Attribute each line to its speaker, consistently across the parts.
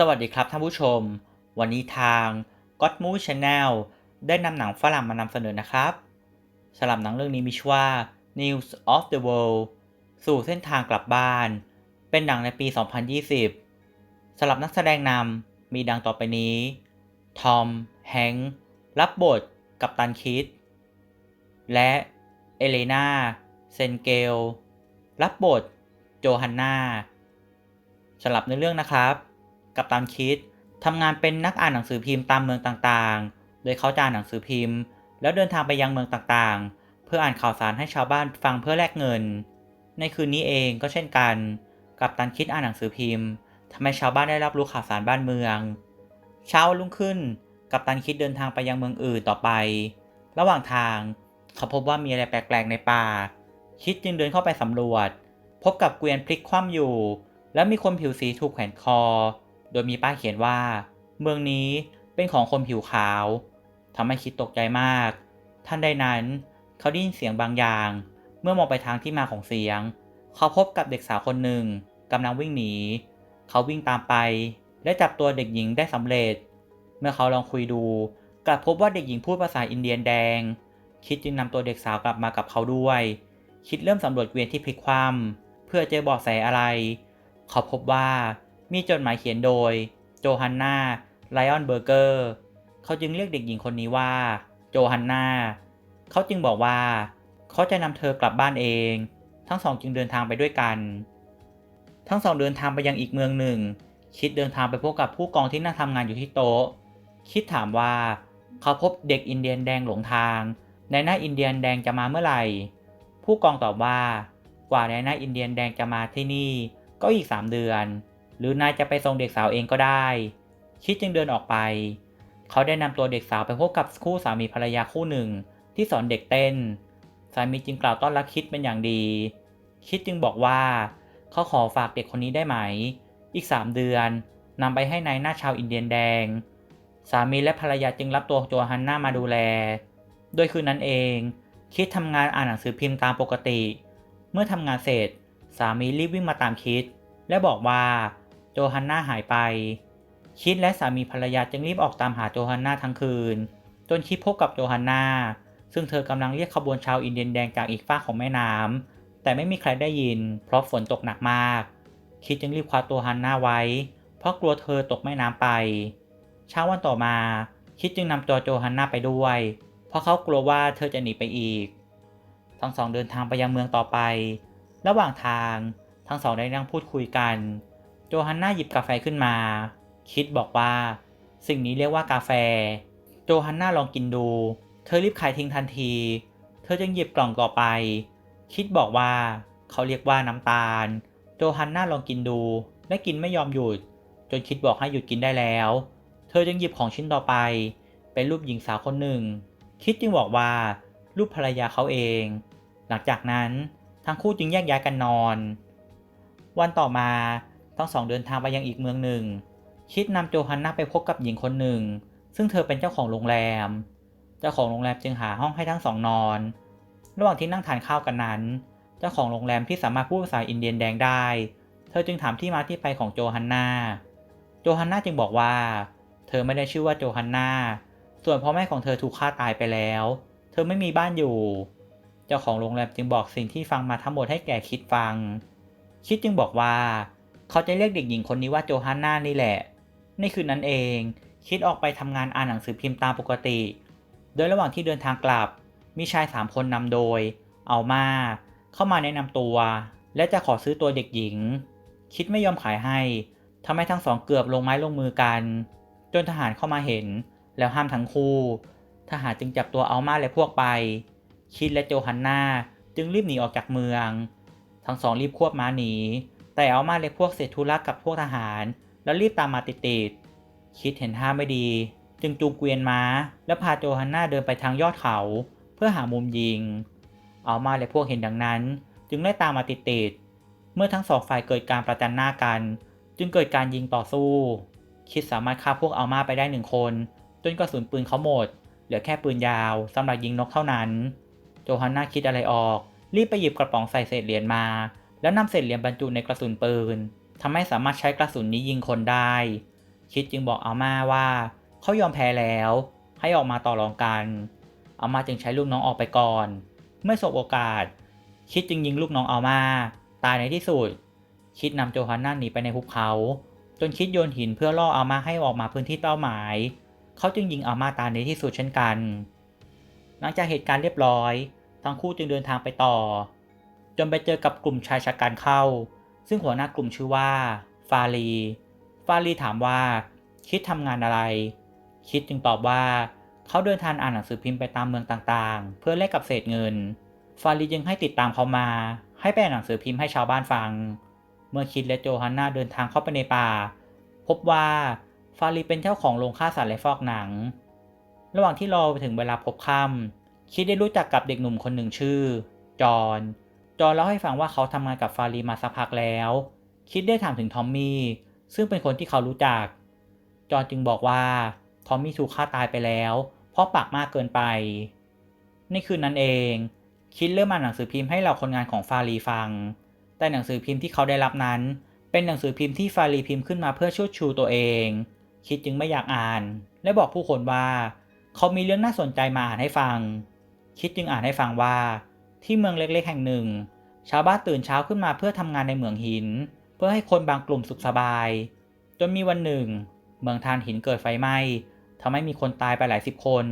Speaker 1: สวัสดีครับท่านผู้ชม วันนี้ทาง God Movie Channel ได้นำหนังฝรั่งมานำเสนอนะครับสำหรับหนังเรื่องนี้มีชื่อว่า News of the World สู่เส้นทางกลับบ้าน เป็นหนังในปี 2020สำหรับนักแสดงนำมีดังต่อไปนี้ ทอม แฮงค์รับบทกับตันคิด และเอเลนาเซนเกล รับบท โจฮันนาสำหรับในเรื่องนะครับ กัปตันคิดทำงานเป็นนักอ่านหนังสือพิมพ์ตามเมืองต่างๆ โดยเขาจะอ่านหนังสือพิมพ์ แล้วเดินทางไปยังเมืองต่างๆ เพื่ออ่านข่าวสารให้ชาวบ้านฟังเพื่อแลกเงิน ในคืนนี้เองก็เช่นกัน กัปตันคิดอ่านหนังสือพิมพ์ทำให้ชาวบ้านได้รับรู้ข่าวสารบ้านเมือง เช้าวันรุ่งขึ้น กัปตันคิดเดินทางไปยังเมืองอื่นต่อไป ระหว่างทางเขาพบว่ามีอะไรแปลกๆในป่า คิดจึงเดินเข้าไปสำรวจ พบกับเกวียนพลิกคว่ำอยู่ และมีคนผิวสีถูกแขวนคอ โดยมีป้ายเขียนว่า เมืองนี้เป็นของคนผิวขาวทำให้คิดตกใจมาก ท่านใดนั้น เขาได้ยินเสียงบางอย่าง เมื่อมองไปทางที่มาของเสียง เขาพบกับเด็กสาวคนหนึ่งกำลังวิ่งหนี เขาวิ่งตามไป และจับตัวเด็กหญิงได้สำเร็จ เมื่อเขาลองคุยดูกลับพบว่าเด็กหญิงพูดภาษาอินเดียนแดง คิดจึงนำตัวเด็กสาวกลับมากับเขาด้วย คิดเริ่มสำรวจเกวียนที่พลิกคว่ำเพื่อเจอเบาะแสอะไร เขาพบว่า มีจดหมายเขียนโดยโจฮันนาไลออนเบอร์เกอร์เขาจึงเรียกเด็กหญิงคนนี้ว่า โจฮันนาเขาจึงบอกว่า เขาจะนำเธอกลับบ้านเอง ทั้งสองจึงเดินทางไปด้วยกัน ทั้งสองเดินทางไปยังอีกเมืองหนึ่ง คิดเดินทางไปพบกับผู้กองที่นั่งทำงานอยู่ที่โต๊ะ คิดถามว่า เขาพบเด็กอินเดียนแดงหลงทางนายหน้าอินเดียนแดงจะมาเมื่อไหร่ ผู้กองตอบว่า กว่านายหน้าอินเดียนแดงจะมาที่นี่ ก็อีก3เดือน หรือนายจะไปส่งเด็กสาวเองก็ได้ คิดจึงเดินออกไป เขาได้นำตัวเด็กสาวไปพบกับคู่สามีภรรยาคู่หนึ่ง ที่สอนเด็กเต้น สามีจึงกล่าวต้อนรับคิดเป็นอย่างดี คิดจึงบอกว่าเขาขอฝากเด็กคนนี้ได้ไหม อีก 3 เดือนนำไปให้นายหน้าชาวอินเดียนแดง สามีและภรรยาจึงรับตัวโจฮันนามาดูแล โดยคืนนั้นเอง คิดทำงานอ่านหนังสือพิมพ์ตามปกติ เมื่อทำงานเสร็จ สามีรีบวิ่งมาตามคิด และบอกว่า โจฮันนาหายไป คิดและสามีภรรยาจึงรีบออกตามหาโจฮันนาทั้งคืน จนคิดพบกับโจฮันนาซึ่งเธอกำลังเรียกขบวนชาวอินเดียนแดงจากอีกฝ้ากของแม่น้ำแต่ไม่มีใครได้ยิน เพราะฝนตกหนักมาก คิดจึงรีบคว้าตัวฮันนาไว้ เพราะกลัวเธอตกแม่น้ำไปเช้าวันต่อมา คิดจึงนำตัวโจฮันนาไปด้วย เพราะเขากลัวว่าเธอจะหนีไปอีก ทั้งสองเดินทางไปยังเมืองต่อไป ระหว่างทางทั้งสองได้นั่งพูดคุยกัน โจฮันนาหยิบกาแฟขึ้นมา คิดบอกว่า สิ่งนี้เรียกว่ากาแฟ โจฮันนาลองกินดู เธอรีบขายทิ้งทันที เธอจึงหยิบกล่องต่อไป คิดบอกว่า เขาเรียกว่าน้ำตาล โจฮันนาลองกินดู และกินไม่ยอมหยุด จนคิดบอกให้หยุดกินได้แล้ว เธอจึงหยิบของชิ้นต่อไป เป็นรูปหญิงสาวคนหนึ่ง คิดจึงบอกว่า รูปภรรยาเขาเอง หลังจากนั้นทั้งคู่จึงแยกย้ายกันนอน วันต่อมา ทั้งสองเดินทางไปยังอีกเมืองหนึ่ง คิดนำโจฮันนาไปพบกับหญิงคนหนึ่ง ซึ่งเธอเป็นเจ้าของโรงแรม เจ้าของโรงแรมจึงหาห้องให้ทั้งสองนอน ระหว่างที่นั่งทานข้าวกันนั้น เจ้าของโรงแรมที่สามารถพูดภาษาอินเดียนแดงได้ เธอจึงถามที่มาที่ไปของโจฮันนาโจฮันนาจึงบอกว่า เธอไม่ได้ชื่อว่าโจฮันนาส่วนพ่อแม่ของเธอถูกฆ่าตายไปแล้ว เธอไม่มีบ้านอยู่ เจ้าของโรงแรมจึงบอกสิ่งที่ฟังมาทั้งหมดให้แก่คิดฟัง คิดจึงบอกว่า เขาจะเรียกเด็กหญิงคนนี้ว่าโจฮันนานี่แหละ ในคืนนั้นเอง คิดออกไปทำงานอ่านหนังสือพิมพ์ตามปกติ โดยระหว่างที่เดินทางกลับ มีชายสามคนนำโดย เอามา เข้ามาแนะนำตัว และจะขอซื้อตัวเด็กหญิง คิดไม่ยอมขายให้ทำให้ทั้งสองเกือบลงไม้ลงมือกัน จนทหารเข้ามาเห็น แล้วห้ามทั้งคู่ ทหารจึงจับตัวเอามาและพวกไป คิดและโจฮันนาจึงรีบหนีออกจากเมือง ทั้งสองรีบควบม้าหนี แต่เอามาและพวกเสร็จธุระกับพวกทหาร แล้วรีบตามมาติดๆคิดเห็นท่าไม่ดี จึงจูงเกวียนม้า และพาโจฮันนาเดินไปทางยอดเขา เพื่อหามุมยิง เอามาและพวกเห็นดังนั้น จึงได้ตามมาติดๆเมื่อทั้งสองฝ่ายเกิดการประจันหน้ากัน จึงเกิดการยิงต่อสู้ คิดสามารถฆ่าพวกเอามาไปได้หนึ่งคน จนกระสุนปืนเขาหมด เหลือแค่ปืนยาวสำหรับยิงนกเท่านั้น โจฮันนาคิดอะไรออก รีบไปหยิบกระป๋องใส่เศษเหรียญมา แล้วนำเศษเหรียญบรรจุในกระสุนปืนทำให้สามารถใช้กระสุนนี้ยิงคนได้ คิดจึงบอกอาม่าว่าเขายอมแพ้แล้ว ให้ออกมาต่อรองกันอาม่าจึงใช้ลูกน้องออกไปก่อน เมื่อสบโอกาส คิดจึงยิงลูกน้องอาม่าตายในที่สุด คิดนำโจฮันน่าหนีไปในภูเขา จนคิดโยนหินเพื่อล่ออาม่าให้ออกมาพื้นที่เป้าหมาย เขาจึงยิงอาม่าตายในที่สุดเช่นกัน หลังจากเหตุการณ์เรียบร้อย ทั้งคู่จึงเดินทางไปต่อ จนไปเจอกับกลุ่มชายชะกันเข้า ซึ่งหัวหน้ากลุ่มชื่อว่า ฟาลีฟาลีถามว่า คิดทำงานอะไร คิดจึงตอบว่า เขาเดินทางอ่านหนังสือพิมพ์ไปตามเมืองต่างๆ เพื่อแลกกับเศษเงิน ฟาลีจึงให้ติดตามเขามา ให้ไปอ่านหนังสือพิมพ์ให้ชาวบ้านฟัง เมื่อคิดและโจฮันนาเดินทางเข้าไปในป่า พบว่าฟาลีเป็นเจ้าของโรงฆ่าสัตว์และฟอกหนัง ระหว่างที่รอไปถึงเวลาพบค่ำคิดได้รู้จักกับเด็กหนุ่มคนหนึ่งชื่อ จอห์น จอห์นเล่าให้ฟังว่าเขาทำงานกับฟาลีมาสักพักแล้ว คิดได้ถามถึงทอมมี่ซึ่งเป็นคนที่เขารู้จัก จอห์นจึงบอกว่าทอมมี่ถูกฆ่าตายไปแล้ว เพราะปากมากเกินไป ในคืนนั้นเอง คิดเริ่มอ่านหนังสือพิมพ์ให้เหล่าคนงานของฟาลีฟัง แต่หนังสือพิมพ์ที่เขาได้รับนั้น เป็นหนังสือพิมพ์ที่ฟาลีพิมพ์ขึ้นมาเพื่อชูดชูตัวเอง คิดจึงไม่อยากอ่าน และบอกผู้คนว่า เขามีเรื่องน่าสนใจมาอ่านให้ฟัง คิดจึงอ่านให้ฟังว่า ที่เมืองเล็กๆแห่งหนึ่ง ชาวบ้านตื่นเช้าขึ้นมาเพื่อทำงานในเหมืองหิน เพื่อให้คนบางกลุ่มสุขสบาย จนมีวันหนึ่ง เมืองทานหินเกิดไฟไหม้ทำให้มีคนตายไปหลายสิบคน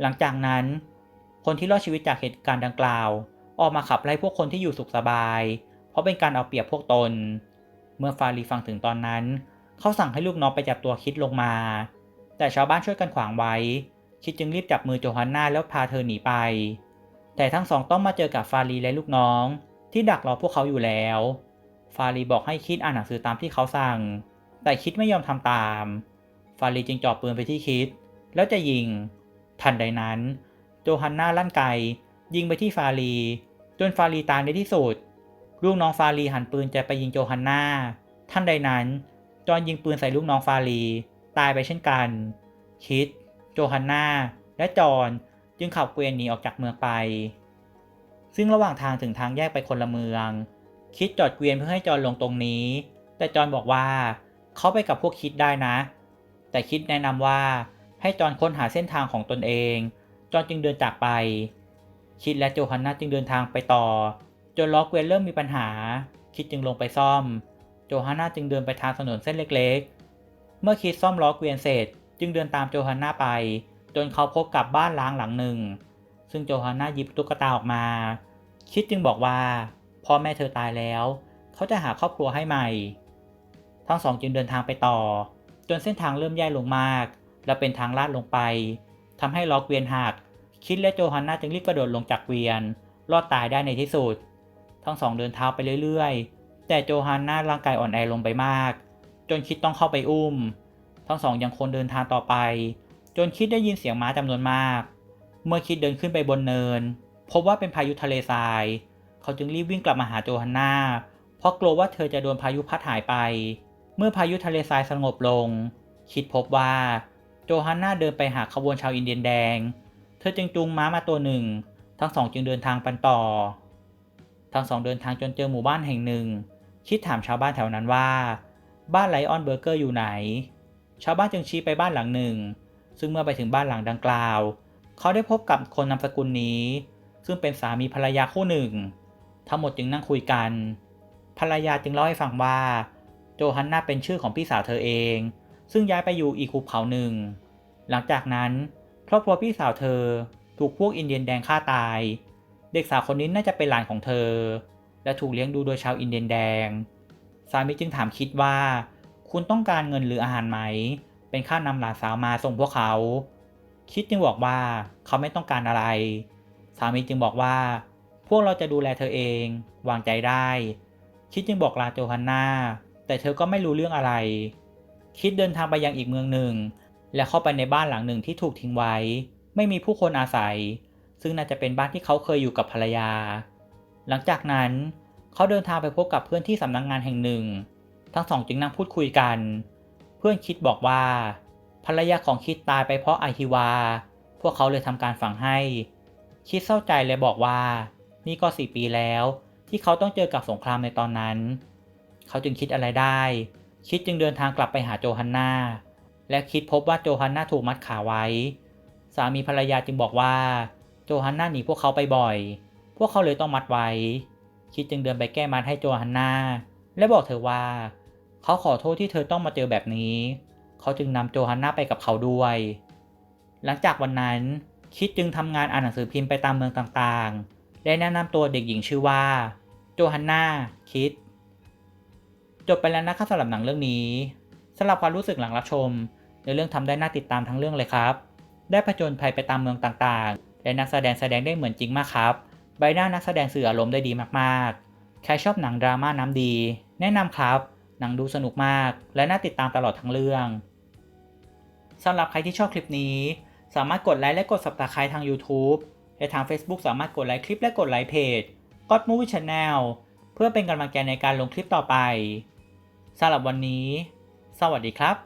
Speaker 1: หลังจากนั้น คนที่รอดชีวิตจากเหตุการณ์ดังกล่าว ออกมาขับไล่พวกคนที่อยู่สุขสบาย เพราะเป็นการเอาเปรียบพวกตน เมื่อฟารีฟังถึงตอนนั้น เขาสั่งให้ลูกน้องไปจับตัวคิดลงมา แต่ชาวบ้านช่วยกันขวางไว้ คิดจึงรีบจับมือโจฮันนาแล้วพาเธอหนีไป แต่ทั้งสองต้องมาเจอกับฟารีและลูกน้อง ที่ดักรอพวกเขาอยู่แล้ว ฟารีบอกให้คิดอ่านหนังสือตามที่เขาสั่ง แต่คิดไม่ยอมทำตาม ฟารีจึงจ่อปืนไปที่คิด แล้วจะยิง ทันใดนั้น โจฮันนาลั่นไกยิงไปที่ฟารี จนฟารีตายในที่สุด ลูกน้องฟารีหันปืนจะไปยิงโจฮันนาทันใดนั้น จอนยิงปืนใส่ลูกน้องฟารี ตายไปเช่นกัน คิด โจฮันนาและจอน จึงขับเกวียนหนีออกจากเมืองไป ซึ่งระหว่างทางถึงทางแยกไปคนละเมือง คิดจอดเกวียนเพื่อให้จอนลงตรงนี้ แต่จอนบอกว่าเขาไปกับพวกคิดได้นะ แต่คิดแนะนำว่าให้จอนค้นหาเส้นทางของตนเอง จอนจึงเดินจากไป คิดและโจฮันนาจึงเดินทางไปต่อ จนล้อเกวียนเริ่มมีปัญหา คิดจึงลงไปซ่อม โจฮันนาจึงเดินไปทางถนนเส้นเล็กๆ เมื่อคิดซ่อมล้อเกวียนเสร็จ จึงเดินตามโจฮันนาไป จนเขาพบกับบ้านล้างหลังหนึ่ง ซึ่งโจฮันนาหยิบตุ๊กตาออกมา คิดจึงบอกว่าพ่อแม่เธอตายแล้ว เขาจะหาครอบครัวให้ใหม่ ทั้งสองจึงเดินทางไปต่อ จนเส้นทางเริ่มแย่ลงมาก และเป็นทางลาดลงไปทำให้ล้อเกวียนหัก คิดและโจฮันนาจึงรีบกระโดดลงจากเกวียน รอดตายได้ในที่สุด ทั้งสองเดินเท้าไปเรื่อยๆ แต่โจฮันนาร่างกายอ่อนแอลงไปมาก จนคิดต้องเข้าไปอุ้ม ทั้งสองยังคงเดินทางต่อไป จนคิดได้ยินเสียงม้าจำนวนมาก เมื่อคิดเดินขึ้นไปบนเนิน พบว่าเป็นพายุทะเลทราย เขาจึงรีบวิ่งกลับมาหาโจฮันนาเพราะกลัวว่าเธอจะโดนพายุพัดหายไป เมื่อพายุทะเลทรายสงบลง คิดพบว่าโจฮันนาเดินไปหาขบวนชาวอินเดียนแดง เธอจึงจูงม้ามาตัวหนึ่ง ทั้งสองจึงเดินทางไปต่อ ทั้งสองเดินทางจนเจอหมู่บ้านแห่งหนึ่ง คิดถามชาวบ้านแถวนั้นว่า บ้านไลออนเบอร์เกอร์อยู่ไหน ชาวบ้านจึงชี้ไปบ้านหลังหนึ่ง ซึ่งเมื่อไปถึงบ้านหลังดังกล่าว เขาได้พบกับคนนามสกุลนี้ ซึ่งเป็นสามีภรรยาคู่หนึ่ง ทั้งหมดจึงนั่งคุยกัน ภรรยาจึงเล่าให้ฟังว่า โจฮันนาเป็นชื่อของพี่สาวเธอเอง ซึ่งย้ายไปอยู่อีกภูเขาหนึ่ง หลังจากนั้นครอบครัวพี่สาวเธอถูกพวกอินเดียนแดงฆ่าตาย เด็กสาวคนนี้น่าจะเป็นหลานของเธอ และถูกเลี้ยงดูโดยชาวอินเดียนแดง สามีจึงถามคิดว่า คุณต้องการเงินหรืออาหารไหม เป็นค่านำหลานสาวมาส่งพวกเขา คิดจึงบอกว่าเขาไม่ต้องการอะไร สามีจึงบอกว่า พวกเราจะดูแลเธอเอง วางใจได้ คิดจึงบอกลาโจฮันนาแต่เธอก็ไม่รู้เรื่องอะไร คิดเดินทางไปยังอีกเมืองหนึ่ง และเข้าไปในบ้านหลังหนึ่งที่ถูกทิ้งไว้ ไม่มีผู้คนอาศัย ซึ่งน่าจะเป็นบ้านที่เขาเคยอยู่กับภรรยา หลังจากนั้น เขาเดินทางไปพบกับเพื่อนที่สำนักงงานแห่งหนึ่ง ทั้งสองจึงนั่งพูดคุยกัน เพื่อนคิดบอกว่า ภรรยาของคิดตายไปเพราะไอฮิวา พวกเขาเลยทำการฝังให้ คิดเศร้าใจเลยบอกว่า นี่ก็สี่ปีแล้ว ที่เขาต้องเจอกับสงครามในตอนนั้น เขาจึงคิดอะไรได้ คิดจึงเดินทางกลับไปหาโจฮันนาและคิดพบว่าโจฮันนาถูกมัดขาไว้ สามีภรรยาจึงบอกว่า โจฮันนาหนีพวกเขาไปบ่อย พวกเขาเลยต้องมัดไว้ คิดจึงเดินไปแก้มัดให้โจฮันนาและบอกเธอว่า เขาขอโทษที่เธอต้องมาเจอแบบนี้ เขาจึงนำโจฮันนาไปกับเขาด้วย หลังจากวันนั้นคิดจึงทำงานอ่านหนังสือพิมพ์ไปตามเมืองต่างๆ และแนะนำตัวเด็กหญิงชื่อว่า โจฮันนาคิด จบไปแล้วนะครับสำหรับหนังเรื่องนี้สำหรับความรู้สึกหลังรับชม ในเรื่องทำได้น่าติดตามทั้งเรื่องเลยครับ ได้ผจญภัยไปตามเมืองต่างๆ และนักแสดงแสดงได้เหมือนจริงมากครับ ใบหน้านักแสดงสื่ออารมณ์ได้ดีมากๆ ใครชอบหนังดราม่าน้ำดี แนะนำครับ หนังดูสนุกมาก และน่าติดตามตลอดทั้งเรื่องสำหรับใครที่ชอบคลิปนี้ สามารถกดไลค์และกดสับตะคายทาง YouTube และทาง Facebook สามารถกดไลค์คลิปและกดไลค์เพจ God Movie Channel เพื่อเป็นกำลังใจในการลงคลิปต่อไปสำหรับวันนี้ สวัสดีครับ